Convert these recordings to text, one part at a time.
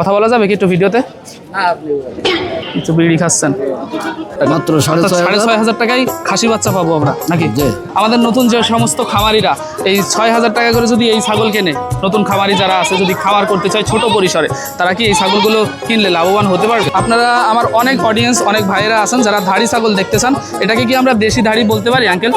কথা বলা যাবে কি একটু ভিডিওতে? একটু বিড়ি খাচ্ছেন। মাত্র সাড়ে ছয় হাজার? টাকায় খাসি বাচ্চা পাবো আমরা নাকি? আমাদের নতুন যে সমস্ত খামারিরা এই ছয় হাজার টাকা করে যদি এই ছাগল কেনে নতুন খামারি যারা আছে যদি খামার করতে চায় ছোট পরিসরে তারা কি এই ছাগলগুলো কিনলে লাভবান হতে পারবে? আপনারা আমার অনেক অডিয়েন্স অনেক ভাইয়েরা আছেন যারা ধাড়ি ছাগল দেখতে চান এটাকে কি আমরা দেশি ধাড়ি বলতে পারি আঙ্কেল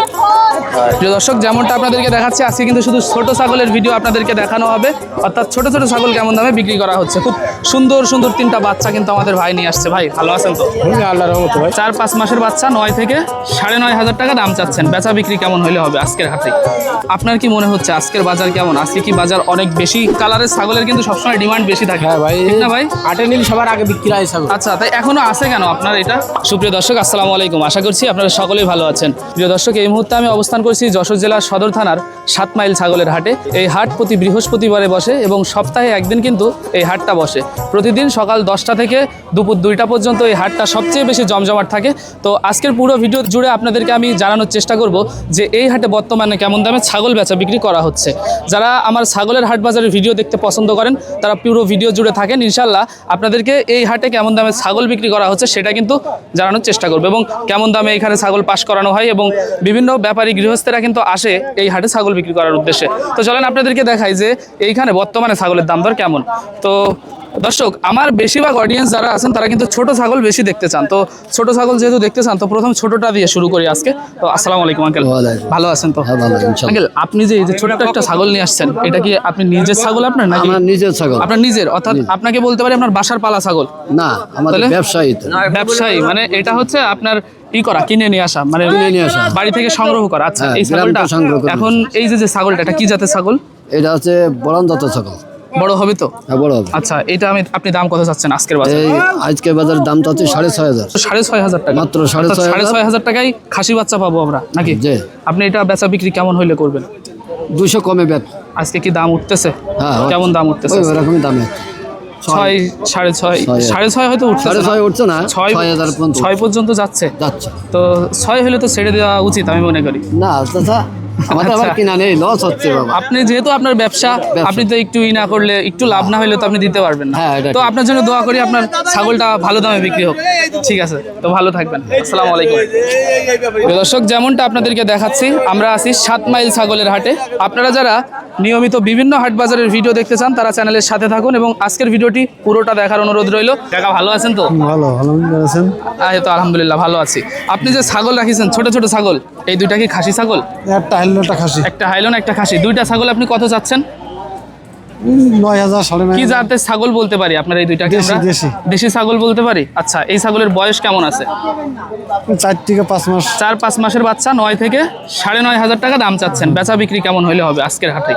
প্রিয় দর্শক যেমনটা আপনাদেরকে দেখাচ্ছি আজকে কিন্তু শুধু ছোট ছাগলের ভিডিও আপনাদেরকে দেখানো হবে। অর্থাৎ ছোট ছোট ছাগল কেমন দামে বিক্রি করা হচ্ছে। খুব সুন্দর সুন্দর তিনটা বাচ্চা কিন্তু আমাদের ভাই নিয়ে আসছে। ভাই ভালো আছেন তো? আল্লাহ রহমত ভাই। চার পাঁচ মাসের বাচ্চা নয় থেকে সাড়ে নয় হাজার টাকা দাম চাচ্ছেন। বেচা বিক্রি কেমন হলে হবে আজকের হাটে? আপনার কি মনে হচ্ছে আজকের বাজার কেমন? আজকে কি বাজার অনেক বেশি? কালারের ছাগলের কিন্তু সবসময় ডিমান্ড বেশি থাকে। হ্যাঁ ভাই না ভাই? আটে নীল সবার আগে বিক্রি হয় ছাগল। আচ্ছা তাই এখনও আছে কেন আপনার এটা? সুপ্রিয় দর্শক আসসালামু আলাইকুম। আশা করছি আপনারা সকলেই ভালো আছেন। প্রিয় দর্শক এই মুহূর্তে আমি অবস্থান করছি যশোর জেলার সদর থানার সাত মাইল ছাগলের হাটে। এই হাট প্রতি বৃহস্পতিবারে বসে এবং সপ্তাহে একদিন কিন্তু এই হাটটা বসে। প্রতিদিন সকাল দশটা থেকে দুপুর দুইটা পর্যন্ত এই হাটটা সবচেয়ে বেশি জমজমাট থাকে। তো আজকের পুরো ভিডিও জুড়ে আপনাদেরকে আমি জানানোর চেষ্টা করব যে এই হাটে বর্তমানে কেমন দামে ছাগল বেচা বিক্রি করা হচ্ছে। যারা আমার ছাগলের হাট বাজারের ভিডিও দেখতে পছন্দ করেন, তারা পুরো ভিডিও জুড়ে থাকেন ইনশাল্লাহ আপনাদেরকে এই হাটে কেমন দামে ছাগল বিক্রি করা হচ্ছে সেটা কিন্তু জানানোর চেষ্টা করব এবং কেমন দামে এখানে ছাগল পাশ করানো হয় এবং বিভিন্ন ব্যাপারী গৃহস্থেরা কিন্তু আসে এই হাটে ছাগল বিক্রি করার উদ্দেশ্যে। তো চলেন আপনাদেরকে দেখাই যে এইখানে বর্তমানে ছাগলের দাম দর কেমন। তো দর্শক আমার বেশিরভাগ অডিয়েন্স যারা আছেন তারা কিন্তু ছোট ছাগল বেশি দেখতে চান। তো ছোট ছাগল যেহেতু দেখতে চান তো প্রথম ছোটটা দিয়ে শুরু করি আজকে। তো আসসালামু আলাইকুম আঙ্কেল ভালো আছেন তো? হ্যাঁ আঙ্কেল আপনি যে এই যে ছোট্ট একটা ছাগল নিয়ে আসছেন এটা কি আপনি নিজের ছাগল আপনার নাকি? আমার নিজের ছাগল। আপনার নিজের অর্থাৎ আপনাকে বলতে পারি আপনার বাসার পালা ছাগল। না আমাদের ব্যবসায়ী ব্যবসায়ী মানে এটা হচ্ছে আপনার ই করা কিনে নিয়ে আসা মানে কিনে নিয়ে আসা। বাড়ি থেকে সংগ্রহ করা। আচ্ছা হ্যাঁ, এই ছাগলটা এখন এই যে যে ছাগলটা এটা কি জাতের ছাগল? এটা হচ্ছে দত্ত ছাগল। বড় হবে তো? হ্যাঁ বড় হবে। আচ্ছা এটা আমি আপনি দাম কত চাচ্ছেন আজকের বাজারে? আজকের বাজারের দামটা হচ্ছে সাড়ে ছয় হাজার। সাড়ে ছয় হাজার টাকা। মাত্র সাড়ে ছয় সাড়ে হাজার। ছয় হাজার। টাকায় খাসি বাচ্চা পাবো আমরা নাকি? আপনি এটা বেচা বিক্রি কেমন হইলে করবেন? দুশো কমে ব্যাপ আজকে কি দাম উঠতেছে? হ্যাঁ কেমন দাম উঠতেছে ওরকমই দামে ছয় সাড়ে ছয়। সাড়ে ছয় হয়তো উঠছে সাড়ে। ছয় উঠছে না? ছয় হাজার পর্যন্ত ছয় পর্যন্ত যাচ্ছে। যাচ্ছে। তো ছয় হলে তো ছেড়ে দেওয়া উচিত আমি মনে করি। না চাচা আমাদের আবার আচ্ছা। কিনা নেই লস হচ্ছে বাবা। আপনি যেহেতু আপনার ব্যবসা আপনি তো একটু ই না করলে একটু লাভ না হলে তো আপনি দিতে পারবেন না। হ্যাঁ, তো আপনার জন্য দোয়া করি আপনার ছাগলটা ভালো দামে বিক্রি হোক। ঠিক আছে তো ভালো থাকবেন। আসসালামু আলাইকুম। দর্শক যেমনটা আপনাদেরকে দেখাচ্ছি আমরা আছি সাত মাইল ছাগলের হাটে। আপনারা যারা নিয়মিত বিভিন্ন হাট বাজারের ভিডিও দেখতে চান তারা চ্যানেলের সাথে থাকুন এবং আজকের ভিডিওটি পুরোটা দেখার অনুরোধ রইল। কাকা ভালো আছেন তো? ভালো আছেন। তো আলহামদুলিল্লাহ ভালো আছি। আপনি যে ছাগল রাখিছেন ছোট ছোট ছাগল এই দুইটা কি খাসি ছাগল? একটা হাইলোটা খাসি। একটা হাইলন একটা খাসি। দুইটা ছাগল আপনি কত চাচ্ছেন? নয় হাজার সাড়ে কি জাতের ছাগল বলতে পারি আপনার এই দুইটাকে দেশি, আমরা? দেশি। দেশি ছাগল বলতে পারি? আচ্ছা এই ছাগলের বয়স কেমন আছে? চার থেকে পাঁচ মাস। চার পাঁচ মাসের বাচ্চা নয় থেকে সাড়ে নয় হাজার টাকা দাম চাচ্ছেন। বেচা বিক্রি কেমন হলে হবে আজকের হাটে?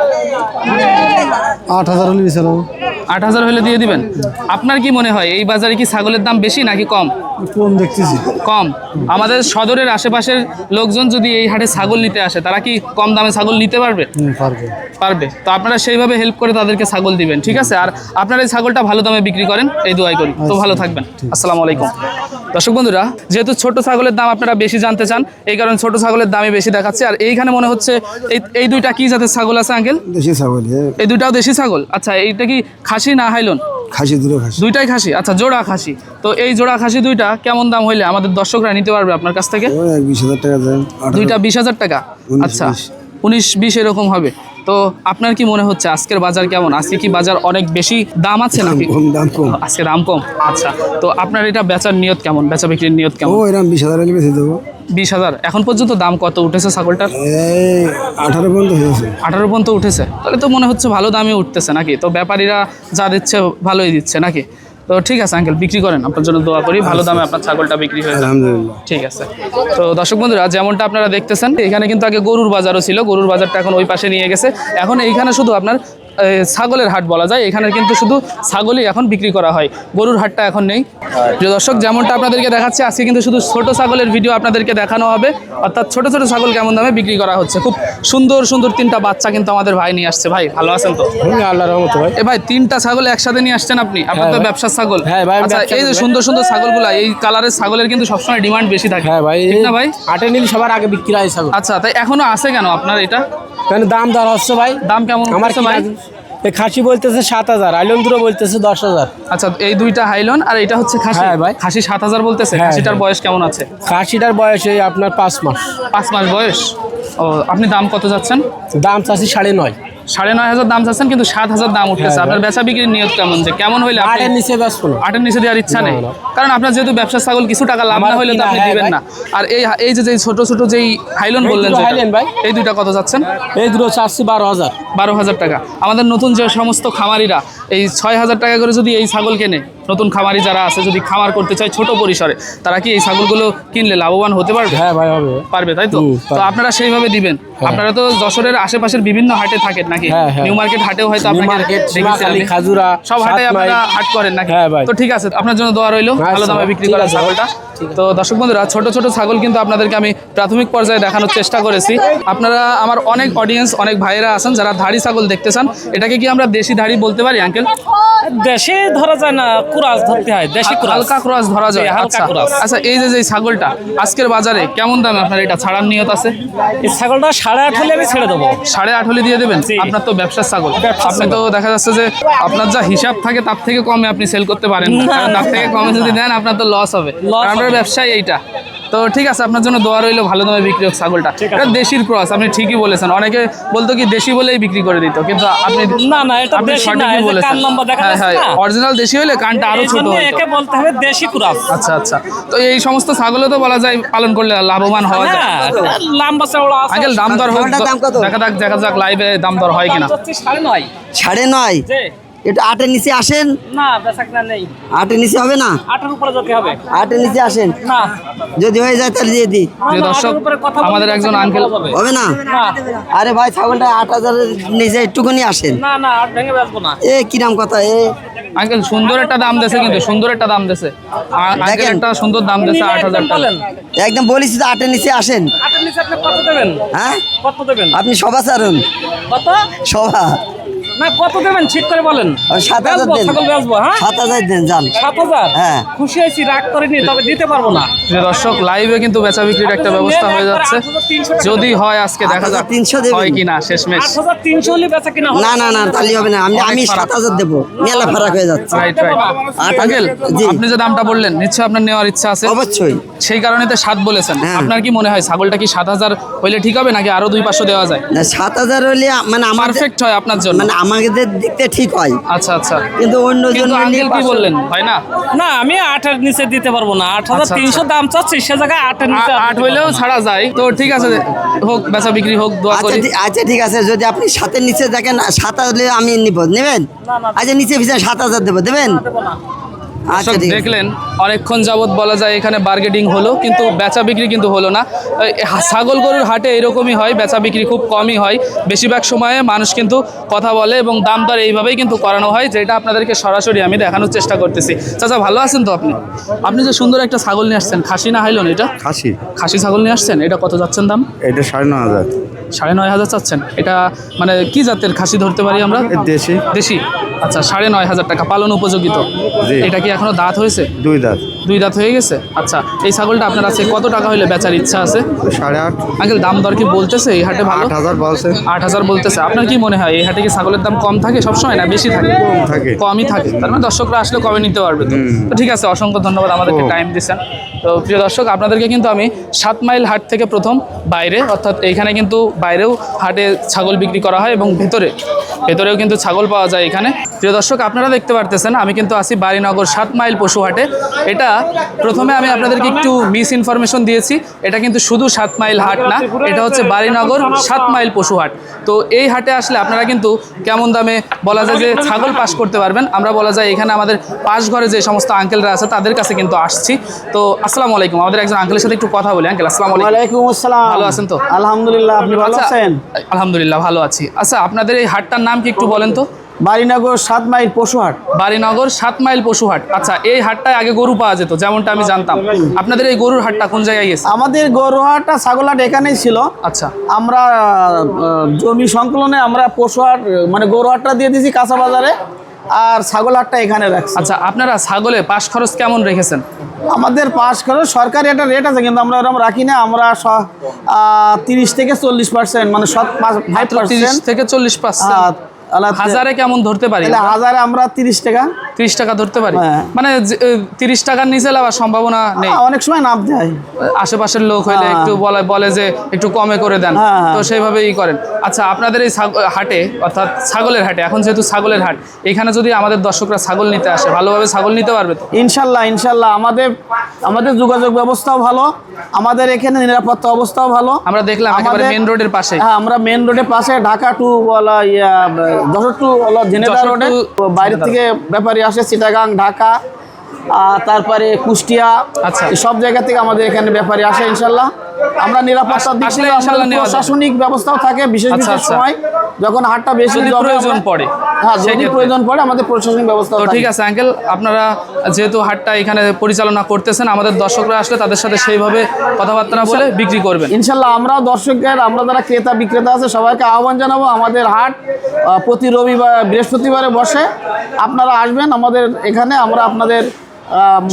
আট হাজার হলে আট হাজার হলে দিয়ে দিবেন? আপনার কি মনে হয় এই বাজারে কি ছাগলের দাম বেশি নাকি কম? কম দেখতেছি। কম। আমাদের সদরের আশেপাশের লোকজন যদি এই হাটে ছাগল নিতে আসে তারা কি কম দামে ছাগল নিতে পারবে? পারবে। পারবে। তো আপনারা সেইভাবে হেল্প করে তাদেরকে ছাগল দিবেন ঠিক আছে? আর আপনারা এই ছাগলটা ভালো দামে বিক্রি করেন এই দোয়াই করি। তো ভালো থাকবেন। আসসালামু আলাইকুম। দর্শক বন্ধুরা যেহেতু ছোট ছাগলের দাম আপনারা বেশি জানতে চান এই কারণে ছোট ছাগলের দামই বেশি দেখাচ্ছে। আর এইখানে মনে হচ্ছে এই এই দুইটা কি জাতের ছাগল আছে আঙ্কেল? দেশি ছাগল এই দুইটাও দেশি ছাগল? আচ্ছা এইটা কি খাসি না হাইলন? খাসি দুটো খাসি। দুইটাই খাসি? আচ্ছা জোড়া খাসি। তো এই জোড়া খাসি দুইটা কেমন দাম হইলে আমাদের দর্শকরা নিতে পারবে আপনার কাছ থেকে? বিশ হাজার টাকা দেন দুইটা বিশ হাজার টাকা? আচ্ছা উনিশ বিশ এরকম হবে। তো আপনার কি মনে হচ্ছে আজকের বাজার কেমন? আজকে কি বাজার অনেক বেশি দাম আছে নাকি? কম দাম কম। আজকে দাম কম? আচ্ছা তো আপনার এটা বেচার নিয়ত কেমন? বেচা বিক্রির নিয়ত ও কেমন এরকম বিশ হাজার বেশি দেবো। বিশ হাজার। এখন পর্যন্ত দাম কত? উঠেছে ছাগলটার আঠারো পর্যন্ত হয়েছে। আঠারো পর্যন্ত উঠেছে। তাহলে তো মনে হচ্ছে ভালো দামে উঠতেছে নাকি? তো ব্যাপারীরা যা দিচ্ছে ভালোই দিচ্ছে নাকি? তো ঠিক আছে আঙ্কেল বিক্রি করেন। আপনার জন্য দোয়া করি ভালো দামে আপনার ছাগলটা বিক্রি হয়ে আলহামদুলিল্লাহ। ঠিক আছে। তো দর্শক বন্ধুরা যেমনটা আপনারা দেখতেছেন এখানে কিন্তু আগে গরুর বাজারও ছিল। গরুর বাজারটা এখন ওই পাশে নিয়ে গেছে। এখন এইখানে শুধু আপনার ছাগলের হাট বলা যায়। এখানে কিন্তু শুধু ছাগলই এখন বিক্রি করা হয়। গরুর হাটটা এখন নেই। প্রিয় দর্শক যেমনটা আপনাদেরকে দেখাচ্ছি আজকে কিন্তু শুধু ছোট ছাগলের ভিডিও আপনাদেরকে দেখানো হবে। অর্থাৎ ছোট ছোট ছাগল কেমন দামে বিক্রি করা হচ্ছে। খুব সুন্দর সুন্দর তিনটা বাচ্চা কিন্তু আমাদের ভাই নিয়ে আসছে। ভাই ভালো আছেন তো? আল্লাহ রহমত ভাই। এ ভাই তিনটা ছাগল একসাথে নিয়ে আসছেন আপনি? আপনার তো ব্যবসার ছাগল। হ্যাঁ ভাই, আচ্ছা এই যে সুন্দর সুন্দর ছাগলগুলা এই কালারের ছাগলের কিন্তু সবসময় ডিমান্ড বেশি থাকে। হ্যাঁ ভাই না ভাই? আটে নীল সবার আগে বিক্রি হয় ছাগল। আচ্ছা তাই এখনও আছে কেন আপনার এটা? কেন দাম দর হচ্ছে ভাই। দাম কেমন আমার ভাই? খাসি বলতেছে সাত হাজার আইলন দুটো বলতেছে দশ হাজার। আচ্ছা এই দুইটা হাইলন আর এটা হচ্ছে খাসি? হ্যাঁ, ভাই। খাসি সাত হাজার বলতেছে হ্যাঁ, খাসিটার হ্যাঁ। বয়স কেমন আছে? খাসিটার বয়স এই আপনার পাঁচ মাস। পাঁচ মাস বয়স? ও আপনি দাম কত যাচ্ছেন দাম চাচ্ছি সাড়ে নয়। সাড়ে নয় হাজার দাম চাচ্ছেন কিন্তু সাত হাজার দাম উঠতেছে। আপনার বেচা বিক্রির নিয়ত কেমন? যে কেমন হইলে আটের নিচে আটের নিচে দেওয়ার ইচ্ছা নেই। কারণ আপনার যেহেতু ব্যবসা ছাগল কিছু টাকা লাভ না হলে তো আপনি দিবেন না। আর এই এই যে ছোট ছোট যেই হাইলন বললেন হাইল্যান্ড ভাই। এই দুইটা কত যাচ্ছেন এই দুটো চাচ্ছি বারো হাজার। বারো হাজার টাকা। আমাদের নতুন যে সমস্ত খামারিরা এই ছয় হাজার টাকা করে যদি এই ছাগল কেনে নতুন খামারি যারা আছে যদি খামার করতে চায় ছোট পরিসরে তারা কি এই ছাগলগুলো কিনলে লাভবান হতে পারবে? হ্যাঁ ভাই হবে। পারবে তাই তো? তো আপনারা সেইভাবে দিবেন। আপনারা তো যশোরের আশেপাশের বিভিন্ন হাটে থাকেন নাকি? হ্যাঁ, হ্যাঁ। নিউ মার্কেট হাটেও হয়তো নিউ আপনাকে। খাজুরা, সব হাটে আপনারা হাট করেন নাকি? হ্যাঁ, তো ঠিক আছে আপনার জন্য দোয়া রইল। আচ্ছা, ভালো দামে বিক্রি করা ছাগলটা। তো দর্শক বন্ধুরা ছোট ছোট ছাগল কিন্তু আপনাদেরকে আমি প্রাথমিক পর্যায়ে দেখানোর চেষ্টা করেছি। আপনারা আমার অনেক অডিয়েন্স অনেক ভাইয়েরা আছেন যারা ধাড়ি ছাগল দেখতে চান? এটাকে কি আমরা দেশি ধাড়ি বলতে পারি আঙ্কেল দেশে ধরা যায় না কুরাস ধরতে হয় দেশি কুরাস। হালকা ক্রস ধরা যায় হালকা আচ্ছা। আচ্ছা এই যে যে ছাগলটা আজকের বাজারে কেমন দামে আপনার? এটা ছাড়ার নিয়ত আছে? এই ছাগলটা সাড়ে আট হলে আমি ছেড়ে দেবো। সাড়ে আট হলে দিয়ে দেবেন? আপনার তো ব্যবসার ছাগল। আপনি তো দেখা যাচ্ছে যে আপনার যা হিসাব থাকে তার থেকে কমে আপনি সেল করতে পারেন তার থেকে কমে যদি দেন আপনার তো লস হবে। আপনার। ব্যবসায় এইটা। তো ঠিক আছে আপনার জন্য দোয়া রইল ভালো দামে বিক্রি হোক ছাগলটা। এটা দেশির ক্রস আপনি ঠিকই বলেছেন। অনেকে বলতো কি দেশি বলেই বিক্রি করে দিত কিন্তু আপনি না না এটা আপনি দেশি না কান লম্বা দেখা হ্যাঁ যাচ্ছে হ্যাঁ না। অরিজিনাল দেশি হলে কানটা আরও ছোট হতো একে বলতে হবে দেশি কুরাস। আচ্ছা আচ্ছা। তো এই সমস্ত ছাগলও তো বলা যায় পালন করলে লাভবান হওয়া যায়। হ্যাঁ লম্বা চওড়া আছে। আঙ্কেল দাম দর হোক দেখা যাক দেখা যাক লাইভে দাম দর হয় কিনা। হচ্ছে সাড়ে নয়? যে একটু আটের নিচে আসেন। না বেচাক নেই। আটের নিচে হবে না? আটের উপরে যেতে হবে। আটের নিচে আসেন। না। যদি হয়ে যায় তাহলে দিয়ে দিই। না, দর্শক আমাদের একজন বেচাকেনা আঙ্কেল হবে। হবে না? আরে ভাই ছাগলটা আট হাজারের নিচে একটুখানি আসেন। না না আট ভেঙে বেচবো না। এ কিরাম কথা এ? আঙ্কেল সুন্দর একটা দাম দেছে কিন্তু সুন্দর একটা দাম দেছে আ- আঙ্কেল একটা সুন্দর দাম দেছে আট হাজার টাকা। একদম বলিস তো আটের নিচে আসেন। আটের নিচে আপনি কত দেবেন? হ্যাঁ? কত দেবেন? আপনি সভা চারুন কত? সভা। না কত দেবেন? ঠিক করে বলেন। সাত হাজার দেন। ছাগল বেচবো হ্যাঁ? সাত হাজার দেন যান। সাত হাজার? হ্যাঁ। খুশি হয়েছি রাগ করিনি তবে দিতে পারব না। প্রিয় দর্শক লাইভে কিন্তু বেচা বিক্রির একটা ব্যবস্থা হয়ে যাচ্ছে। যদি হয় আজকে দেখা যাক 8,300 দেবেন। হয় কিনা শেষমেশ। আট হাজার তিনশো হলে বেচা কিনা না না না তাহলে হবে না। আমি আমি সাত হাজার দেবো। মেলা ফারাক হয়ে যাচ্ছে। রাইট রাইট আঙ্কেল আপনি যে দামটা বললেন নিশ্চয়ই আপনার নেওয়ার ইচ্ছা আছে। অবশ্যই। সেই কারণে তো সাত বলেছেন। হ্যাঁ। আপনার কি মনে হয় ছাগলটা কি সাত হাজার হইলে ঠিক হবে নাকি আরও দুই পাঁচশো দেওয়া যায়? না সাত হাজার হলে মানে আমার পারফেক্ট হয় আপনার জন্য। মানে আমাদের দেখতে ঠিক হয়। আচ্ছা আচ্ছা। কিন্তু অন্য কিন্তু আঙ্কেল কি বললেন? ভাই না? না আমি আটের নিচে দিতে পারব না। আট হাজার আচ্ছা, তিনশো দাম চাচ্ছি সে জায়গায় আটের নিচে আট হইলেও ছাড়া যায়। তো ঠিক আছে হোক বেচা বিক্রি হোক দোয়া আচ্ছা করি। ঠিক- আচ্ছা ঠিক আছে যদি আপনি সাতের নিচে দেখেন সাত হলে আমি নিব। নেবেন? আচ্ছা নিচে ভিতরে সাত হাজার দেবো। দেবেন? আচ্ছা দর্শক দেখলেন অনেকক্ষণ যাবত বলা যায় এখানে বার্গেটিং হলো কিন্তু বেচা বিক্রি কিন্তু হলো না। ছাগল গরুর হাটে এরকমই হয় বেচা বিক্রি খুব কমই হয়। বেশিরভাগ সময়ে মানুষ কিন্তু কথা বলে এবং দাম দর এইভাবেই কিন্তু করানো হয় যেটা আপনাদেরকে সরাসরি আমি দেখানোর চেষ্টা করতেছি। চাচা ভালো আছেন তো আপনি? আপনি যে সুন্দর একটা ছাগল নিয়ে আসছেন খাসি না হাইলন এটা? খাসি। খাসি ছাগল নিয়ে আসছেন এটা কত যাচ্ছেন দাম? এটা সাড়ে ন হাজার। সাড়ে নয় হাজার চাচ্ছেন। এটা মানে কি জাতের খাসি ধরতে পারি আমরা? দেশি। দেশি। আচ্ছা সাড়ে নয় হাজার টাকা পালন উপযোগিত। এটা কি এখনও দাঁত হয়েছে? দুই দাঁত। দুই দাঁত হয়ে গেছে? আচ্ছা এই ছাগলটা আপনার আছে কত টাকা হলে বেচার ইচ্ছা আছে? সাড়ে আট। আঙ্কেল দাম দর কি বলতেছে এই হাটে ভালো? আট হাজার বলছে। আট হাজার বলতেছে। আপনার কি মনে হয় এই হাটে কি ছাগলের দাম কম থাকে সবসময় না বেশি থাকে? কম থাকে। কমই থাকে। তার মানে দর্শকরা আসলে কমে নিতে পারবে তো। ঠিক আছে অসংখ্য ধন্যবাদ আমাদেরকে টাইম দিচ্ছেন। তো প্রিয় দর্শক আপনাদেরকে কিন্তু আমি সাত মাইল হাট থেকে প্রথম বাইরে অর্থাৎ এইখানে কিন্তু বাইরেও হাটে ছাগল বিক্রি করা হয় এবং ভেতরে ভেতরেও কিন্তু ছাগল পাওয়া যায় এখানে। প্রিয় দর্শক আপনারা দেখতে পারতেছেন আমি কিন্তু আছি বাড়িনগর সাত মাইল পশু হাটে। এটা প্রথমে আমি আপনাদেরকে একটু মিস ইনফরমেশন দিয়েছি। এটা কিন্তু শুধু সাত মাইল হাট না এটা হচ্ছে বাড়িনগর সাত মাইল পশু হাট। তো এই হাটে আসলে আপনারা কিন্তু কেমন দামে বলা যায় যে ছাগল পাস করতে পারবেন। আমরা বলা যায় এখানে আমাদের পাশ ঘরে যে সমস্ত আঙ্কেলরা আছে তাদের কাছে কিন্তু আসছি। তো আসসালামু আলাইকুম। আমাদের একজন আঙ্কেলের সাথে একটু কথা বলি। আঙ্কেল আসসালামু আলাইকুম। আসসালাম। ভালো আছেন তো? আলহামদুলিল্লাহ আপনি ভালো আচ্ছা, আছেন? আলহামদুলিল্লাহ ভালো আছি। আচ্ছা আপনাদের এই হাটটার নাম কি একটু বলেন তো? বাড়িনগর সাত মাইল পশুহাট। বাড়িনগর সাত মাইল পশু হাট আচ্ছা এই হাটটায় আগে গরু পাওয়া যেত যেমনটা আমি জানতাম। আপনাদের এই গরুর হাটটা কোন জায়গায় গেছে? আমাদের গরু হাটটা ছাগল হাট এখানেই ছিল। আচ্ছা। আমরা জমি সংকলনে আমরা পশুহাট মানে গরু হাটটা দিয়ে দিয়েছি কাঁচা বাজারে আর ছাগলহাটটা এখানে রাখছি। আচ্ছা আপনারা ছাগলে পাশ খরচ কেমন রেখেছেন? আমাদের পাস খরচ সরকারি একটা রেট আছে কিন্তু আমরা ওরকম রাখি না আমরা তিরিশ থেকে চল্লিশ পার্সেন্ট মানে থেকে চল্লিশ পার্সেন্ট হাজারে কেমন ধরতে পারি? হাজারে আমরা তিরিশ টাকা। তিরিশ টাকা ধরতে পারি? হ্যাঁ। মানে তিরিশ টাকার নিচে লাগার সম্ভাবনা নেই? অনেক সময় নামতে হয় আশেপাশের লোক হইলে হ্যাঁ। একটু বলে বলে যে একটু কমে করে দেন। হ্যাঁ, হ্যাঁ। তো সেইভাবে ই করেন। আচ্ছা আপনাদের এই হাটে অর্থাৎ ছাগলের হাটে এখন যেহেতু ছাগলের হাট এখানে যদি আমাদের দর্শকরা ছাগল নিতে আসে ভালোভাবে ছাগল নিতে পারবে তো? ইনশাল্লাহ ইনশাল্লাহ আমাদের আমাদের যোগাযোগ ব্যবস্থাও ভালো আমাদের এখানে নিরাপত্তা অবস্থাও ভালো। আমরা দেখলাম মেন রোডের পাশে। হ্যাঁ আমরা মেন রোডের পাশে ঢাকা টু বলা ইয়া যশোর টু হলো ঝিনেদা রোডে। বাইরে থেকে ব্যাপারী আসে চিটাগাং ঢাকা। তারপরে কুষ্টিয়া আচ্ছা। সব জায়গা থেকে আমাদের এখানে ব্যাপারী আসে ইনশাল্লাহ আমরা নিরাপত্তার দিক থেকে। প্রশাসনিক ব্যবস্থাও থাকে বিশেষ আচ্ছা, বিশেষ আচ্ছা। সময়। যখন হাটটা বেশি প্রয়োজন পড়ে, হ্যাঁ যদি প্রয়োজন পড়ে আমাদের প্রশাসনিক ব্যবস্থা তো ঠিক আছে আঙ্কেল আপনারা যেহেতু হাটটা এখানে পরিচালনা করতেছেন আমাদের দর্শকরা আসলে তাদের সাথে সেইভাবে কথাবার্তা বলে বিক্রি করবেন। ইনশাল্লাহ আমরাও দর্শকদের আমরা যারা ক্রেতা বিক্রেতা আছে সবাইকে আহ্বান জানাব আমাদের হাট প্রতি রবিবার বৃহস্পতিবারে বসে। আপনারা আসবেন আমাদের এখানে আমরা আপনাদের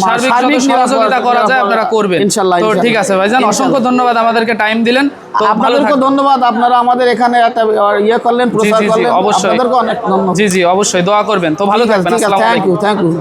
সার্বিক সহযোগিতা করা যায় আপনারা করবেন। ইনশাল্লাহ তো ঠিক আছে ভাইজান অসংখ্য ধন্যবাদ আমাদেরকে টাইম দিলেন। তো ভালো আপনাদেরকে ধন্যবাদ আপনারা আমাদের এখানে একটা ইয়ে করলেন জি প্রচার করলেন অবশ্যই। আপনাদেরকে অনেক ধন্যবাদ। জি জি অবশ্যই দোয়া করবেন। তো ভালো থাকবেন থ্যাংক ইউ থ্যাংক ইউ